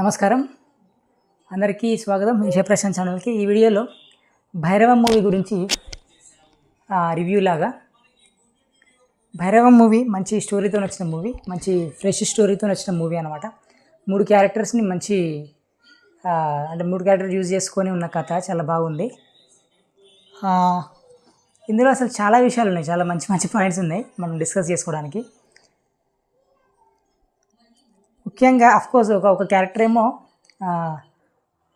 నమస్కారం. అందరికీ స్వాగతం. మీ ప్రశాంత్ ఛానల్కి. ఈ వీడియోలో భైరవ మూవీ గురించి రివ్యూ లాగా. భైరవ మూవీ మంచి స్టోరీతో నచ్చిన మూవీ మంచి ఫ్రెష్ స్టోరీతో నచ్చిన మూవీ అనమాట మూడు క్యారెక్టర్స్ని మంచి అంటే మూడు క్యారెక్టర్ యూజ్ చేసుకొని ఉన్న కథ. చాలా బాగుంది. ఇందులో అసలు చాలా విషయాలు ఉన్నాయి. చాలా మంచి మంచి పాయింట్స్ ఉన్నాయి మనం డిస్కస్ చేసుకోవడానికి. ముఖ్యంగా అఫ్కోర్స్ ఒక ఒక క్యారెక్టర్ ఏమో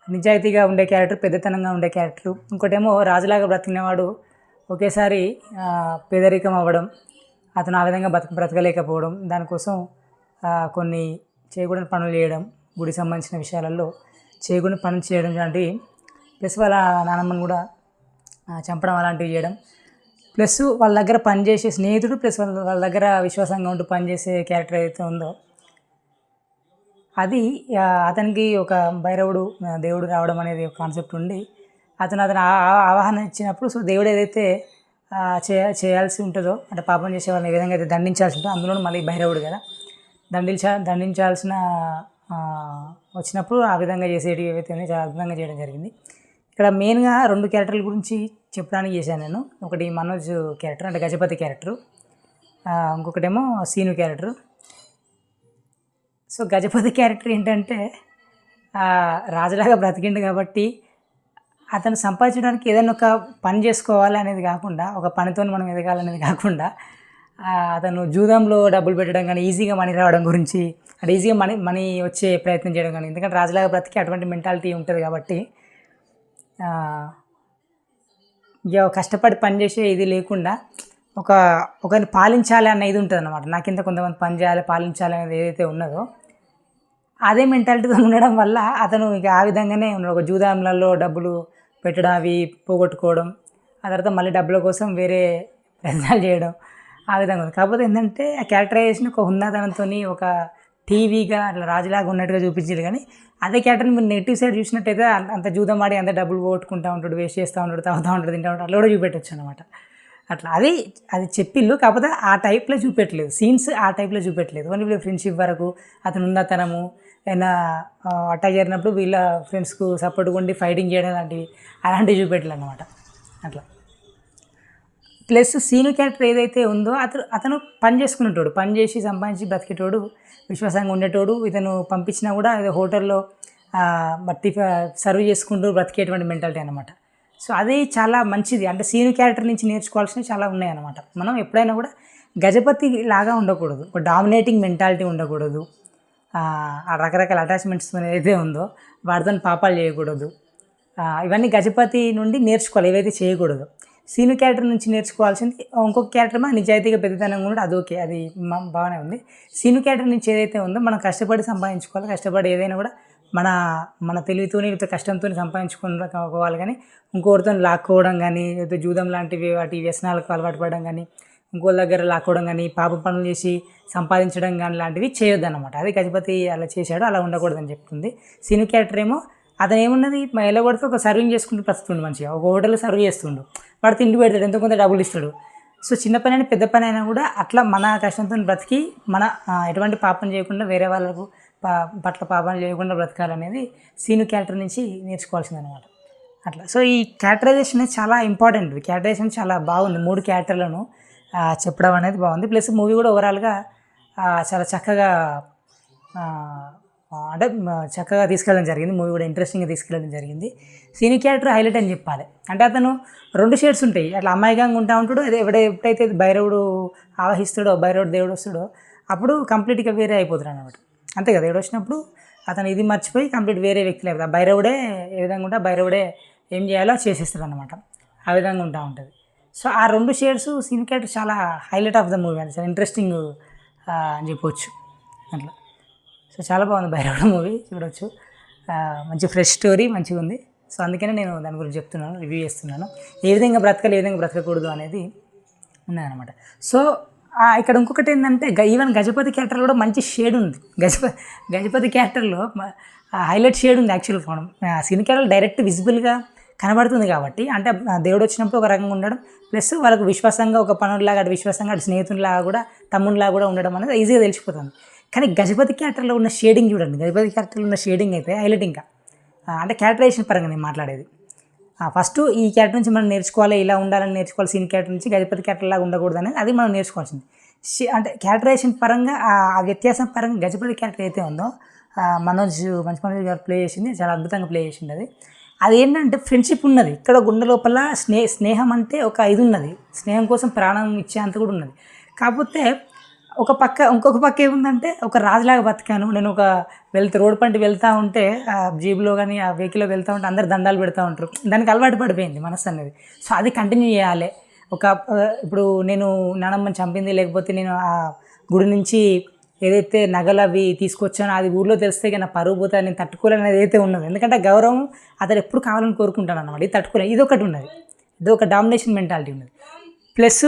నిజాయితీగా ఉండే క్యారెక్టర్ పెద్దతనంగా ఉండే క్యారెక్టర్ ఇంకోటేమో రాజులాగా బ్రతికినవాడు ఒకేసారి పేదరికం అవ్వడం అతను ఆ విధంగా బ్రత బ్రతకలేకపోవడం దానికోసం కొన్ని చేయకూడని పనులు చేయడం గుడి సంబంధించిన విషయాలలో చేయకూడని పనులు చేయడం లాంటివి ప్లస్ వాళ్ళ నానమ్మని కూడా చంపడం అలాంటివి చేయడం. ప్లస్ వాళ్ళ దగ్గర పనిచేసే స్నేహితుడు ప్లస్ వాళ్ళ వాళ్ళ దగ్గర విశ్వాసంగా ఉంటూ పనిచేసే క్యారెక్టర్ ఏదైతే ఉందో అది అతనికి ఒక భైరవుడు దేవుడు రావడం అనేది ఒక కాన్సెప్ట్ ఉండి అతను అతను ఆ- ఆవాహన ఇచ్చినప్పుడు సో దేవుడు ఏదైతే చే చేయ చేయాల్సి ఉంటుందో అంటే పాపం చేసే వాళ్ళని ఏ విధంగా అయితే దండించాల్సి ఉంటుందో అందులో మళ్ళీ భైరవుడు కదా. దండించా దండించాల్సిన వచ్చినప్పుడు ఆ విధంగా చేసేటివి ఏవైతే ఉన్నాయో చాలా అద్భుతంగా చేయడం జరిగింది. ఇక్కడ మెయిన్గా రెండు క్యారెక్టర్ల గురించి చెప్పడానికి చేశాను నేను. ఒకటి మనోజ్ క్యారెక్టర్ అంటే Gajapati character. ఇంకొకటేమో Seenu character. So Gajapati character ఏంటంటే రాజులాగా బ్రతికిండు కాబట్టి అతను సంపాదించడానికి ఏదైనా ఒక పని చేసుకోవాలి అనేది కాకుండా ఒక పనితో మనం ఎదగాలనేది కాకుండా అతను జూదంలో డబ్బులు పెట్టడం కానీ ఈజీగా మనీ రావడం గురించి అంటే ఈజీగా మనీ మనీ వచ్చే ప్రయత్నం చేయడం కానీ ఎందుకంటే రాజులాగా బ్రతికి అటువంటి మెంటాలిటీ ఉంటుంది కాబట్టి ఇక కష్టపడి పనిచేసే ఇది లేకుండా ఒక ఒకరిని పాలించాలి అన్న ఇది ఉంటుంది అనమాట నాకింత కొంతమంది పని చేయాలి పాలించాలి అనేది ఏదైతే ఉన్నదో అదే మెంటాలిటీతో ఉండడం వల్ల అతను ఇక ఆ విధంగానే ఉన్నాడు. ఒక జూదాంలలో డబ్బులు పెట్టడం అవి పోగొట్టుకోవడం ఆ తర్వాత మళ్ళీ డబ్బుల కోసం వేరే ప్రయత్నాలు చేయడం ఆ విధంగా ఉంది. కాకపోతే ఏంటంటే ఆ క్యారెక్టరైజేషన్ ఒక హుందాతనంతో ఒక టీవీగా అట్లా రాజులాగా ఉన్నట్టుగా చూపించారు కానీ అదే క్యారెక్టర్ని మీరు నెగిటివ్ సైడ్ చూసినట్టయితే అంత జూదం ఆడి అంత డబ్బులు పోగొట్టుకుంటా ఉంటాడు వేస్ట్ చేస్తూ ఉంటాడు తాగుతూ ఉంటాడు తింటూ ఉంటాడు అట్లా కూడా చూపెట్టచ్చు అనమాట అట్లా అది అది చెప్పిల్లు. కాకపోతే ఆ టైప్లో చూపెట్టలేదు. సీన్స్ ఆ టైప్లో చూపెట్టలేదు. ఓన్లీ ఫ్రెండ్షిప్ వరకు అతను ఉన్నతనము ఏమైనా అటాక్ జరిగినప్పుడు వీళ్ళ ఫ్రెండ్స్కు సపోర్ట్గా ఉండి ఫైటింగ్ చేయడం లాంటివి అలాంటివి చూపెట్టాలి అనమాట అట్లా. ప్లస్ సీను క్యారెక్టర్ ఏదైతే ఉందో అతను అతను పని చేసుకునేటోడు పని చేసి సంపాదించి బ్రతికేటోడు విశ్వాసంగా ఉండేటోడు ఇతను పంపించినా కూడా ఏదో హోటల్లో బట్టి సర్వ్ చేసుకుంటూ బ్రతికేటువంటి మెంటాలిటీ అనమాట సో అది చాలా మంచిది. అంటే సీను క్యారెక్టర్ నుంచి నేర్చుకోవాల్సినవి చాలా ఉన్నాయి అనమాట మనం ఎప్పుడైనా కూడా గజపతి లాగా ఉండకూడదు. ఒక డామినేటింగ్ మెంటాలిటీ ఉండకూడదు. ఆ రకరకాల అటాచ్మెంట్స్ ఏదైతే ఉందో వాటితో పాపాలు చేయకూడదు. ఇవన్నీ గజపతి నుండి నేర్చుకోవాలి ఏవైతే చేయకూడదు. సీను క్యారెక్టర్ నుంచి నేర్చుకోవాల్సింది ఇంకొక క్యారెక్టర్ మా నిజాయితీగా పెద్దతనం కూడా అది ఓకే అది బాగానే ఉంది. సీను క్యారెక్టర్ నుంచి ఏదైతే ఉందో మనం కష్టపడి సంపాదించుకోవాలి కష్టపడి ఏదైనా కూడా మన మన తెలివితోనే లేకపోతే కష్టంతో సంపాదించుకోవాలి కానీ ఇంకోటితో లాక్కోవడం కానీ లేకపోతే జూదం లాంటివి వాటి వ్యసనాలకు అలవాటు పడడం కానీ ఇంకోళ్ళ దగ్గర లాక్కోవడం కానీ పాప పనులు చేసి సంపాదించడం కానీ లాంటివి చేయొద్దు అనమాట అది గజపతి అలా చేశాడు అలా ఉండకూడదని చెప్తుంది. సీను క్యారెక్టర్ ఏమో అతను ఏమున్నది? ఎలా కొడితే ఒక సర్వింగ్ చేసుకుంటూ బ్రతుకుతుండు మంచిగా. ఒక హోటల్లో సర్వ్ చేస్తుండు. వాడు తిండి పెడతాడు ఎంతో కొంత డబ్బులు ఇస్తాడు. సో చిన్న పని అయినా పెద్ద పని అయినా కూడా అట్లా మన కష్టంతో బ్రతికి మన ఎటువంటి పాపం చేయకుండా వేరే వాళ్ళకు పా పట్ల పాపం చేయకుండా బ్రతకాలనేది సీను క్యారెక్టర్ నుంచి నేర్చుకోవాల్సింది అనమాట అట్లా. సో ఈ క్యారెక్టరైజేషన్ అనేది చాలా ఇంపార్టెంట్. క్యారెక్టరైజేషన్ చాలా బాగుంది. మూడు క్యారెక్టర్లను చెప్పడం అనేది బాగుంది. ప్లస్ మూవీ కూడా ఓవరాల్గా చాలా చక్కగా అంటే చక్కగా తీసుకెళ్ళడం జరిగింది. మూవీ కూడా ఇంట్రెస్టింగ్గా తీసుకెళ్ళడం జరిగింది. సీని క్యారెక్టర్ హైలైట్ అని చెప్పాలి. అంటే అతను రెండు షేడ్స్ ఉంటాయి. అట్లా అమ్మాయిగా ఉంటా ఉంటాడు అదే ఎవడ ఎప్పుడైతే భైరవుడు ఆవహిస్తాడో భైరవుడు దేవుడు వస్తాడో అప్పుడు కంప్లీట్గా వేరే అయిపోతాడు అనమాట అంతే కదా దేవుడు వచ్చినప్పుడు అతను ఇది మర్చిపోయి కంప్లీట్ వేరే వ్యక్తి లేదు ఆ భైరవుడే ఏ విధంగా ఉంటే భైరవుడే ఏం చేయాలో చేసేస్తాడు అనమాట ఆ విధంగా ఉంటా ఉంటుంది. సో ఆ రెండు షేడ్స్ సీన్ క్యారెక్టర్ చాలా హైలైట్ ఆఫ్ ద మూవీ అండి. చాలా ఇంట్రెస్టింగ్ అని చెప్పొచ్చు. అట్లా. సో చాలా బాగుంది భైరవుడు మూవీ చూడవచ్చు మంచి ఫ్రెష్ స్టోరీ మంచిగా ఉంది. సో అందుకనే నేను దాని గురించి చెప్తున్నాను రివ్యూ చేస్తున్నాను. ఏ విధంగా బ్రతకాలి ఏ విధంగా బ్రతకకూడదు అనేది ఉన్నదన్నమాట సో ఇక్కడ ఇంకొకటి ఏంటంటే గ- ఈవెన్ గజపతి క్యారెక్టర్ కూడా మంచి షేడ్ ఉంది. గజపతి గజపతి క్యారెక్టర్లో హైలైట్ షేడ్ ఉంది యాక్చువల్గా మనం సీన్ క్యారెక్టర్ డైరెక్ట్ విజిబుల్గా కనబడుతుంది కాబట్టి అంటే దేవుడు వచ్చినప్పుడు ఒక రకంగా ఉండడం ప్లస్ వాళ్ళకు విశ్వాసంగా ఒక పనులాగా అటు విశ్వాసంగా అటు స్నేహితునిలాగా కూడా తమ్మునిలాగా కూడా ఉండడం అనేది ఈజీగా తెలిసిపోతుంది. కానీ గజపతి క్యారెక్టర్లో ఉన్న షేడింగ్ చూడండి. గజపతి క్యారెక్టర్లో ఉన్న షేడింగ్ అయితే హైలైట్ ఇంకా. అంటే క్యారెక్టరైజేషన్ పరంగా నేను మాట్లాడేది. ఫస్ట్ ఈ క్యారెక్టర్ నుంచి మనం నేర్చుకోవాలి ఇలా ఉండాలని నేర్చుకోవాలి సీన్ క్యారెక్టర్ నుంచి గజపతి క్యారెక్టర్ లాగా ఉండకూడదు అనేది అది మనం నేర్చుకోవాల్సింది. అంటే క్యారెక్టరైజేషన్ పరంగా ఆ వ్యత్యాసం పరంగా గజపతి క్యారెక్టర్ అయితే ఉందో మనోజ్ మంచి మనోజ్ గారు ప్లే చేసింది చాలా అద్భుతంగా ప్లే చేసింది అది. అది ఏంటంటే ఫ్రెండ్షిప్ ఉన్నది. ఇక్కడ గుండె లోపల స్నే స్నేహం అంటే ఒక ఇది ఉన్నది. స్నేహం కోసం ప్రాణం ఇచ్చేంత కూడా ఉన్నది. కాకపోతే ఒక పక్క ఇంకొక పక్క ఏముందంటే ఒక రాజులాగా బతికాను. నేను ఒక వెళ్తే రోడ్ పంటి వెళ్తూ ఉంటే ఆ జీబులో కానీ ఆ వెహికల్లో వెళ్తూ ఉంటే అందరు దండాలు పెడతా ఉంటారు. దానికి అలవాటు పడిపోయింది మనసు అనేది. సో అది కంటిన్యూ చేయాలి. ఒక ఇప్పుడు నేను నానమ్మని చంపింది లేకపోతే నేను ఆ గుడి నుంచి ఏదైతే నగలు అవి తీసుకొచ్చానో అది ఊళ్ళో తెలిస్తే ఇక నా పరువు పోతే నేను తట్టుకోలేని ఏదైతే ఉన్నది. ఎందుకంటే గౌరవం అతను ఎప్పుడు కావాలని కోరుకుంటాను అన్నమాట ఇది తట్టుకోలేదు ఇది ఒకటి ఉన్నది. ఇది ఒక డామినేషన్ మెంటాలిటీ ఉన్నది. ప్లస్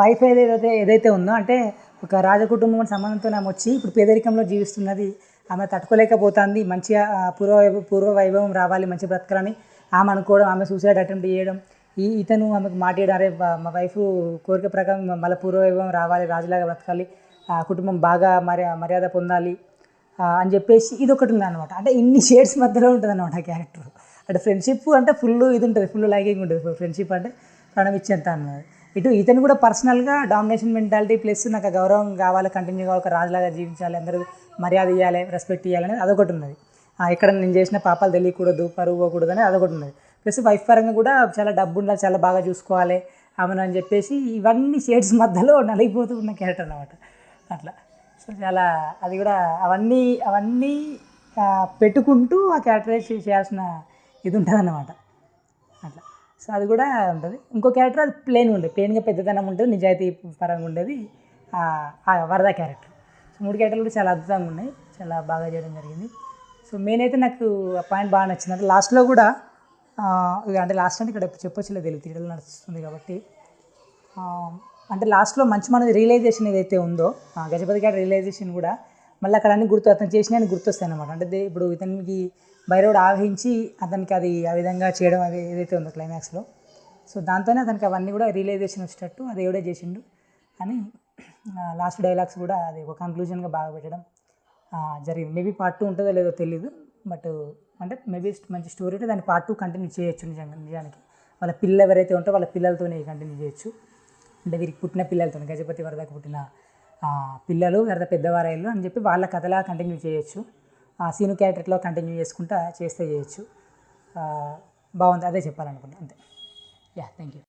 వైఫ్ ఏదైతే ఏదైతే ఉందో అంటే ఒక రాజకుటుంబం సంబంధంతో ఆమె వచ్చి ఇప్పుడు పేదరికంలో జీవిస్తున్నది. ఆమె తట్టుకోలేకపోతుంది. మంచిగా పూర్వ పూర్వ వైభవం రావాలి మంచి బ్రతకాలని ఆమె అనుకోవడం ఆమె సూసైడ్ అటెంప్ట్ చేయడం. ఈ ఇతను ఆమెకు మాట్లాడారే మా వైఫ్ కోరిక ప్రకారం మళ్ళీ పూర్వ వైభవం రావాలి రాజులాగా బ్రతకాలి. కుటుంబం బాగా మర్యా మర్యాద పొందాలి అని చెప్పేసి ఇది ఒకటి ఉంది అనమాట అంటే ఇన్ని షేడ్స్ మధ్యలో ఉంటుంది అనమాట క్యారెక్టర్. అంటే ఫ్రెండ్షిప్ అంటే ఫుల్ ఇది ఉంటుంది ఫుల్ లైకింగ్ ఉంటుంది. ఫ్రెండ్షిప్ అంటే ప్రాణం ఇచ్చేంత అన్నమాట. ఇటు ఇతను కూడా పర్సనల్గా డామినేషన్ మెంటాలిటీ ప్లస్ నాకు గౌరవం కావాలి కంటిన్యూ కావాలి ఒక రాజులాగా జీవించాలి అందరూ మర్యాద ఇవ్వాలి రెస్పెక్ట్ ఇవ్వాలి అనేది అదొకటి ఉన్నది. ఎక్కడ ఇక్కడ నేను చేసిన పాపాలు తెలియకూడదు పరువు పోకూడదు అనేది అదొకటి ఉన్నది. ప్లస్ వైఫ్ పరంగా కూడా చాలా డబ్బు ఉండాలి చాలా బాగా చూసుకోవాలి ఆమెను అని చెప్పేసి ఇవన్నీ షేడ్స్ మధ్యలో నలిగిపోతూ ఉన్న క్యారెక్టర్ అనమాట అట్లా. సో చాలా అది కూడా అవన్నీ అవన్నీ పెట్టుకుంటూ ఆ క్యారెక్టరైజ్ చేయాల్సిన ఇది ఉంటుంది అన్నమాట అట్లా. సో అది కూడా ఉంటుంది. ఇంకో క్యారెక్టర్ అది ప్లెయిన్ ఉండేది. ప్లెయిన్గా పెద్దదనం ఉంటుంది నిజాయితీ పరంగా ఉండేది ఆ వరద క్యారెక్టర్. సో మూడు క్యారెక్టర్లు కూడా చాలా అద్భుతంగా ఉన్నాయి. చాలా బాగా చేయడం జరిగింది. సో మెయిన్ అయితే నాకు ఆ పాయింట్ బాగా నచ్చింది. అంటే లాస్ట్లో కూడా అంటే లాస్ట్ అంటే ఇక్కడ చెప్పొచ్చులే తెలియదు. తీయడం నడుస్తుంది కాబట్టి. అంటే లాస్ట్లో మంచి మనది రియలైజేషన్ ఏదైతే ఉందో గజపతి గారి రియలైజేషన్ కూడా మళ్ళీ అక్కడ అన్ని గుర్తు అతను చేసిన అని గుర్తొస్తాయి అనమాట అంటే ఇప్పుడు ఇతనికి భైరవుడు ఆవహించి అతనికి అది ఆ విధంగా చేయడం అది ఏదైతే ఉందో క్లైమాక్స్లో సో దాంతోనే అతనికి అవన్నీ కూడా రియలైజేషన్ వచ్చేటట్టు అది ఎవడే చేసిండు అని లాస్ట్ డైలాగ్స్ కూడా అది ఒక కంక్లూజన్గా బాగా పెట్టడం జరిగింది. మేబీ పార్ట్ టూ ఉంటుందో లేదో తెలియదు బట్ అంటే మేబీ మంచి స్టోరీ ఉంటే దాన్ని పార్ట్ టూ కంటిన్యూ చేయొచ్చు నిజంగా నిజానికి. వాళ్ళ పిల్లలు ఎవరైతే ఉంటారో వాళ్ళ పిల్లలతోనే కంటిన్యూ చేయొచ్చు. అంటే వీరికి పుట్టిన పిల్లలతో గజపతి వరదకు పుట్టిన పిల్లలు వరద పెద్దవారాయలు అని చెప్పి వాళ్ళ కథలా కంటిన్యూ చేయొచ్చు. ఆ సీను క్యారెక్టర్లో కంటిన్యూ చేసుకుంటా చేస్తే చేయొచ్చు. బాగుంది. అదే చెప్పాలనుకున్నా. అంతే. Yeah thank you